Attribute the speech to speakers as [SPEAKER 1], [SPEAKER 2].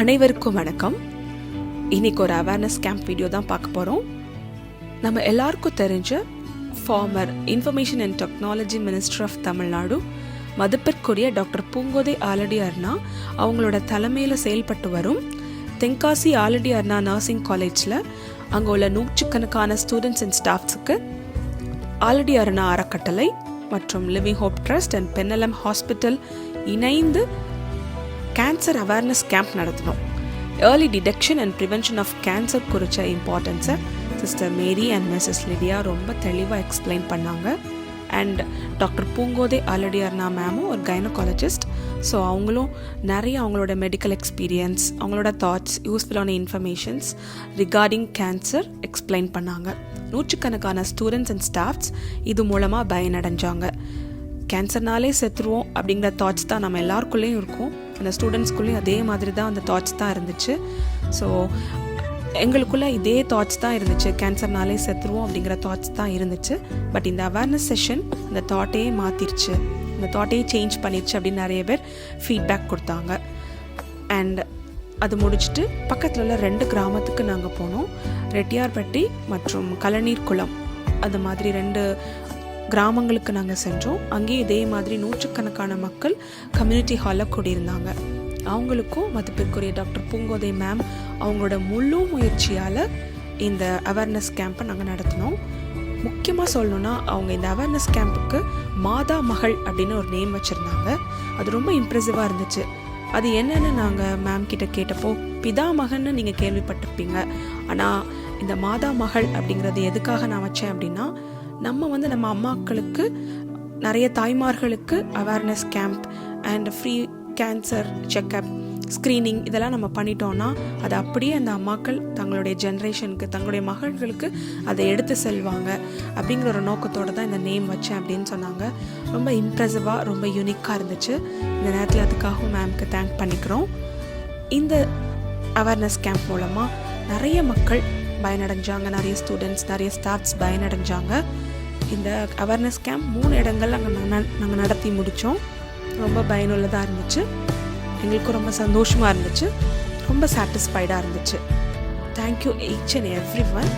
[SPEAKER 1] அனைவருக்கும் வணக்கம். இன்னைக்கு ஒரு அவேர்னஸ் கேம்ப் வீடியோ தான் பார்க்க போகிறோம் நம்ம எல்லாருக்கும் தெரிஞ்ச former information and technology minister of Tamil Nadu மதிப்பிற்குரிய டாக்டர் பூங்கோதை ஆலடி அவங்களோட தலைமையில் செயல்பட்டு வரும் தென்காசி ஆலடி நர்சிங் காலேஜில் அங்கே உள்ள நூற்றுக்கணக்கான ஸ்டூடெண்ட்ஸ் அண்ட் ஸ்டாஃப்ஸுக்கு ஆலடி அறக்கட்டளை மற்றும் living hope trust and Pennalam hospital இணைந்து கேன்சர் அவேர்னஸ் கேம்ப் நடத்தினோம் early detection and prevention of cancer குறித்த இம்பார்ட்டன்ஸை sister Mary and Mrs Lydia ரொம்ப தெளிவாக எக்ஸ்பிளைன் பண்ணாங்க. அண்ட் டாக்டர் பூங்கோதே அலடியர்னா மேமும் ஒரு கைனகாலஜிஸ்ட் ஸோ அவங்களும் நிறைய அவங்களோட மெடிக்கல் எக்ஸ்பீரியன்ஸ் அவங்களோட தாட்ஸ் யூஸ்ஃபுல்லான இன்ஃபர்மேஷன்ஸ் ரிகார்டிங் கேன்சர் எக்ஸ்பிளைன் பண்ணாங்க. நூற்றுக்கணக்கான ஸ்டூடெண்ட்ஸ் அண்ட் ஸ்டாஃப்ஸ் இது மூலமாக பயனடைஞ்சாங்க. கேன்சர்னாலே செத்துருவோம் அப்படிங்கிற தாட்ஸ் தான் நம்ம எல்லாருக்குள்ளேயும் இருக்கும். அந்த ஸ்டூடெண்ட்ஸ்குள்ளேயும் அதே மாதிரி தான் அந்த தாட்ஸ் தான் இருந்துச்சு. ஸோ எங்களுக்குள்ளே இதே தாட்ஸ் தான் இருந்துச்சு. கேன்சர்னாலே செத்துருவோம் அப்படிங்கிற தாட்ஸ் தான் இருந்துச்சு. பட் இந்த அவேர்னஸ் செஷன் அந்த தாட்டையே மாற்றிருச்சு இந்த தாட்டையே சேஞ்ச் பண்ணிருச்சு அப்படின்னு நிறைய பேர் ஃபீட்பேக் கொடுத்தாங்க. அண்ட் அது முடிச்சுட்டு பக்கத்தில் உள்ள ரெண்டு கிராமத்துக்கு நாங்கள் போனோம். ரெட்டியார்பட்டி மற்றும் கலநீர் குளம் அந்த மாதிரி ரெண்டு கிராமங்களுக்கு நாங்கள் சென்றோம். அங்கேயும் இதே மாதிரி நூற்றுக்கணக்கான மக்கள் கம்யூனிட்டி ஹாலில் கூடியிருந்தாங்க. அவங்களுக்கும் மதிப்பிற்குரிய டாக்டர் பூங்கோதை மேம் அவங்களோட முழு முயற்சியால் இந்த அவேர்னஸ் கேம்பை நாங்கள் நடத்தினோம். முக்கியமாக சொல்லணும்னா அவங்க இந்த அவேர்னஸ் கேம்புக்கு மாதா மகள் அப்படின்னு ஒரு நேம் வச்சுருந்தாங்க. அது ரொம்ப இம்ப்ரெசிவாக இருந்துச்சு. அது என்னென்னு நாங்கள் மேம் கிட்ட கேட்டப்போ பிதா மகன்னு நீங்கள் கேள்விப்பட்டிருப்பீங்க. ஆனால் இந்த மாதா மகள் அப்படிங்கிறது எதுக்காக நான் வச்சேன் அப்படின்னா நம்ம வந்து நம்ம அம்மாக்களுக்கு நிறைய தாய்மார்களுக்கு awareness camp and free cancer checkup screening இதெல்லாம் நம்ம பண்ணிட்டோம்னா அது அப்படியே அந்த அம்மாக்கள் தங்களுடைய ஜென்ரேஷனுக்கு தங்களுடைய மகள்களுக்கு அதை எடுத்து செல்வாங்க அப்படிங்கிற ஒரு நோக்கத்தோடு தான் இந்த நேம் வச்சேன் அப்படின்னு சொன்னாங்க. ரொம்ப இம்ப்ரெசிவாக ரொம்ப யூனிக்காக இருந்துச்சு. இந்த நேரத்தில் அதுக்காகவும் மேம்க்கு தேங்க் பண்ணிக்கிறோம். இந்த அவேர்னஸ் கேம்ப் மூலமாக நிறைய மக்கள் பயனடைஞ்சாங்க. நிறைய ஸ்டூடெண்ட்ஸ் நிறைய ஸ்டாஃப்ஸ் பயனடைஞ்சாங்க. இந்த அவேர்னஸ் கேம்ப் மூணு இடங்கள் நாங்கள் நாங்கள் நடத்தி முடித்தோம் ரொம்ப பயனுள்ளதாக இருந்துச்சு. எங்களுக்கும் ரொம்ப சந்தோஷமாக இருந்துச்சு. ரொம்ப சாட்டிஸ்ஃபைடாக இருந்துச்சு. Thank you each and every one